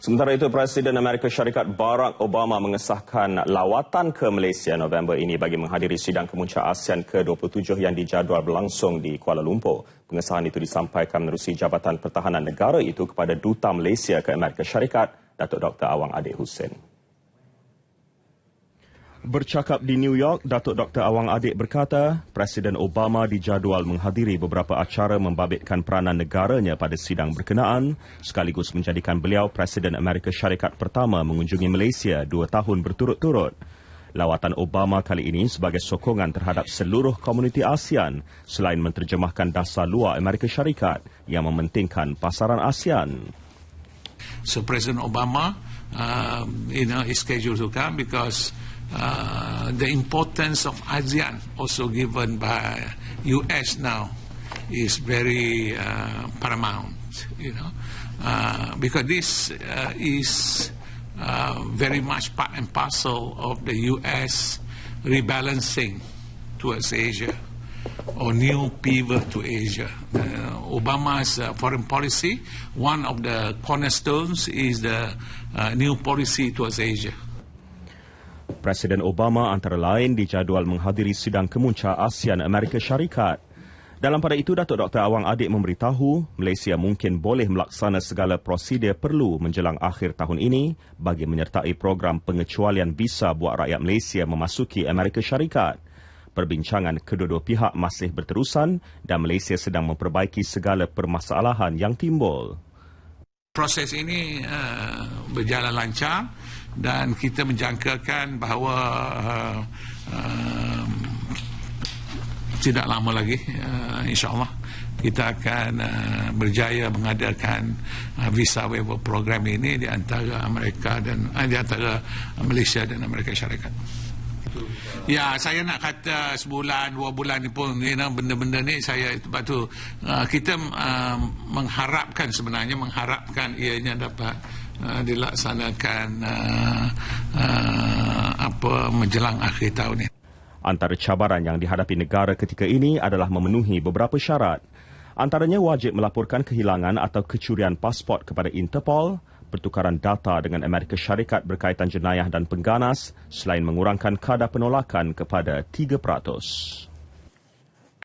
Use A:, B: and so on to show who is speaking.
A: Sementara itu, Presiden Amerika Syarikat Barack Obama mengesahkan lawatan ke Malaysia November ini bagi menghadiri sidang kemuncak ASEAN ke-27 yang dijadual berlangsung di Kuala Lumpur. Pengesahan itu disampaikan menerusi Jabatan Pertahanan Negara itu kepada Duta Malaysia ke Amerika Syarikat, Datuk Dr. Awang Adik Hussein. Bercakap di New York, Datuk Dr. Awang Adik berkata, Presiden Obama dijadual menghadiri beberapa acara membabitkan peranan negaranya pada sidang berkenaan, sekaligus menjadikan beliau Presiden Amerika Syarikat pertama mengunjungi Malaysia dua tahun berturut-turut. Lawatan Obama kali ini sebagai sokongan terhadap seluruh komuniti ASEAN selain menterjemahkan dasar luar Amerika Syarikat yang mementingkan pasaran ASEAN.
B: So President Obama, uh, you know, is scheduled to come because uh, the importance of ASEAN, also given by US now, is very uh, paramount. You know, uh, because this uh, is uh, very much part and parcel of the US rebalancing towards Asia or new pivot to Asia. Uh, Obama's uh, foreign policy, one of the cornerstones is the uh, new policy towards Asia.
A: Presiden Obama antara lain dijadual menghadiri sidang kemuncak ASEAN Amerika Syarikat. Dalam pada itu, Datuk Dr. Awang Adik memberitahu Malaysia mungkin boleh melaksana segala prosedur perlu menjelang akhir tahun ini bagi menyertai program pengecualian visa buat rakyat Malaysia memasuki Amerika Syarikat. Perbincangan kedua-dua pihak masih berterusan dan Malaysia sedang memperbaiki segala permasalahan yang timbul.
B: Proses ini uh, berjalan lancar dan kita menjangkakan bahawa uh, uh, tidak lama lagi uh, insyaallah kita akan uh, berjaya mengadakan uh, visa waiver program ini di antara Amerika dan uh, di antara Malaysia dan Amerika Syarikat. Ya, saya nak kata sebulan, dua bulan ni pun you know, benda-benda ni saya sebab tu uh, kita uh, mengharapkan sebenarnya mengharapkan ianya dapat uh, dilaksanakan uh, uh, apa menjelang akhir tahun ini.
A: Antara cabaran yang dihadapi negara ketika ini adalah memenuhi beberapa syarat. Antaranya wajib melaporkan kehilangan atau kecurian pasport kepada Interpol, pertukaran data dengan Amerika Syarikat berkaitan jenayah dan pengganas selain mengurangkan kadar penolakan kepada 3%.